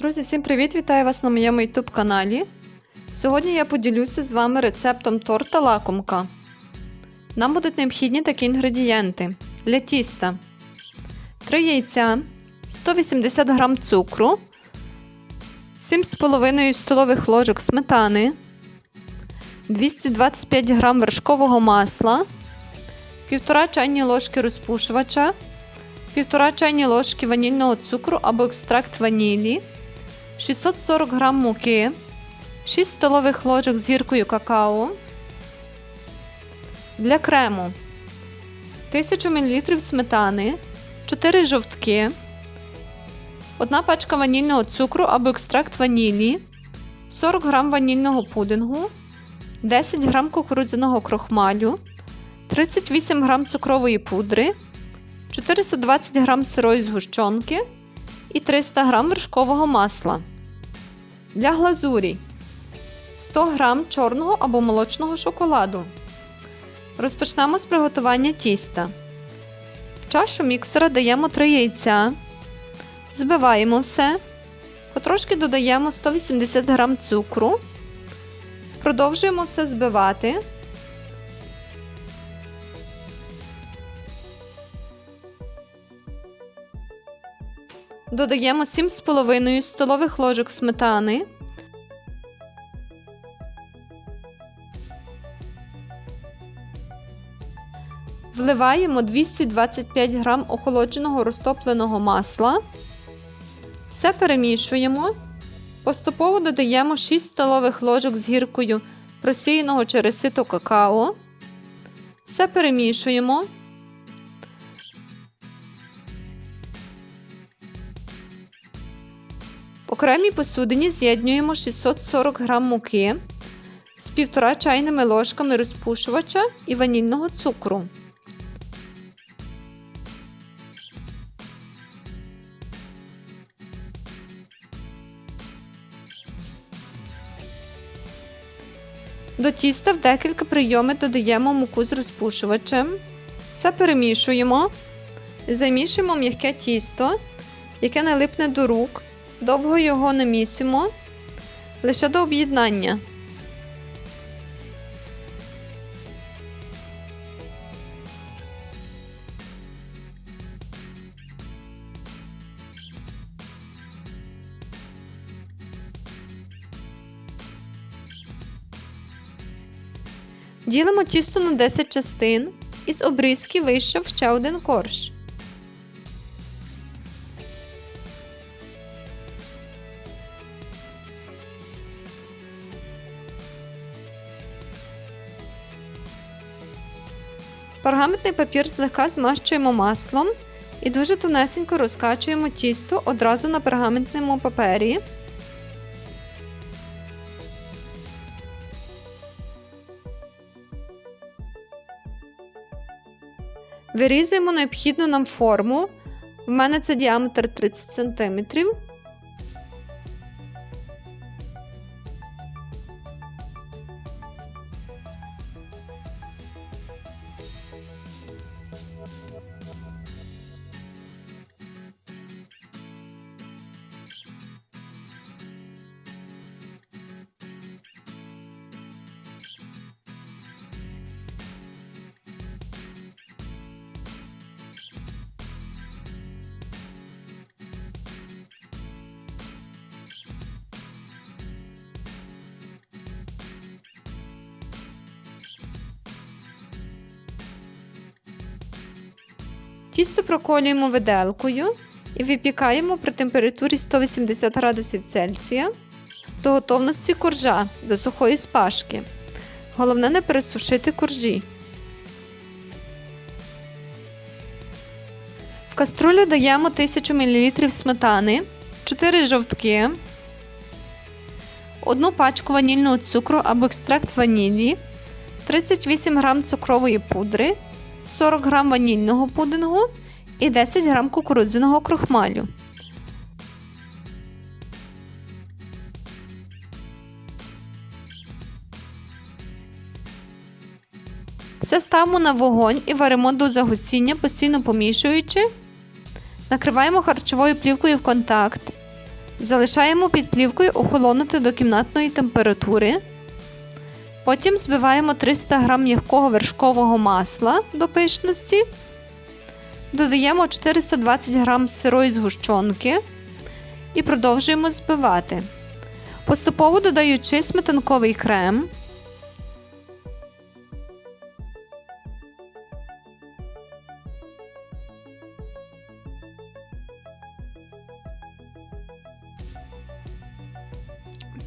Друзі, всім привіт! Вітаю вас на моєму YouTube каналі. Сьогодні я поділюся з вами рецептом торта лакомка. Нам будуть необхідні такі інгредієнти для тіста: 3 яйця, 180 г цукру, 7,5 столових ложок сметани, 225 г вершкового масла, 1,5 чайні ложки розпушувача, 1,5 чайні ложки ванільного цукру або екстракт ванілі. 640 г муки, 6 столових ложок з гіркою какао. Для крему 1000 мл сметани, 4 жовтки, 1 пачка ванільного цукру або екстракт ванілі, 40 г ванільного пудингу, 10 г кукурудзяного крохмалю, 38 г цукрової пудри, 420 г сирої згущенки і 300 г вершкового масла. Для глазурі 100 г чорного або молочного шоколаду. Розпочнемо з приготування тіста. В чашу міксера даємо 3 яйця. Збиваємо все. Потрошки додаємо 180 г цукру. Продовжуємо все збивати. Додаємо 7,5 столових ложок сметани. Вливаємо 225 г охолодженого розтопленого масла. Все перемішуємо. Поступово додаємо 6 столових ложок з гіркою просіяного через сито какао. Все перемішуємо. Окремій посудині з'єднуємо 640 г муки з 1,5 чайними ложками розпушувача і ванільного цукру. До тіста в декілька прийомів додаємо муку з розпушувачем. Все перемішуємо. Замішуємо м'яке тісто, яке не липне до рук. Довго його не місимо, лише до об'єднання. Ділимо тісто на 10 частин, із обрізки вийшов ще один корж. Пергаментний папір злегка змащуємо маслом і дуже тонесенько розкачуємо тісто одразу на пергаментному папері. Вирізуємо необхідну нам форму. В мене це діаметр 30 см. Тісто проколюємо виделкою і випікаємо при температурі 180 градусів Цельсія до готовності коржа до сухої спашки. Головне не пересушити коржі. В каструлю даємо 1000 мл сметани, 4 жовтки, 1 пачку ванільного цукру або екстракт ванілі, 38 г цукрової пудри. 40 г ванільного пудингу і 10 г кукурудзяного крохмалю. Все ставимо на вогонь і варимо до загустіння, постійно помішуючи. Накриваємо харчовою плівкою в контакт. Залишаємо під плівкою охолонути до кімнатної температури. Потім збиваємо 300 г м'якого вершкового масла до пишності. Додаємо 420 г сирої згущенки і продовжуємо збивати. Поступово додаючи сметанковий крем.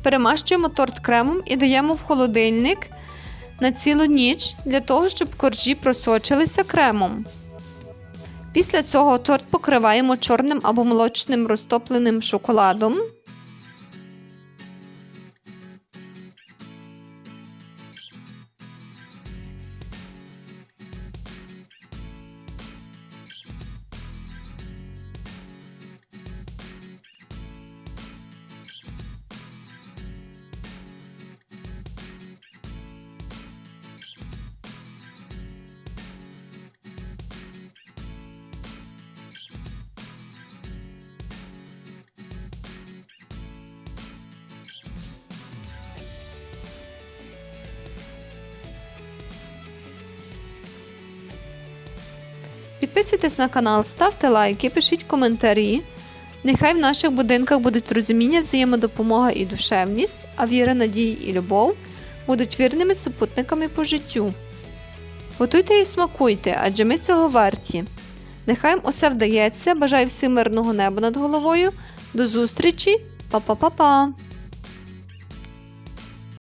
Перемащуємо торт кремом і даємо в холодильник на цілу ніч для того, щоб коржі просочилися кремом. Після цього торт покриваємо чорним або молочним розтопленим шоколадом. Підписуйтесь на канал, ставте лайки, пишіть коментарі. Нехай в наших будинках будуть розуміння, взаємодопомога і душевність, а віра, надії і любов будуть вірними супутниками по життю. Готуйте і смакуйте, адже ми цього варті. Нехай вам усе вдається. Бажаю всім мирного неба над головою. До зустрічі, Па-па-па-па!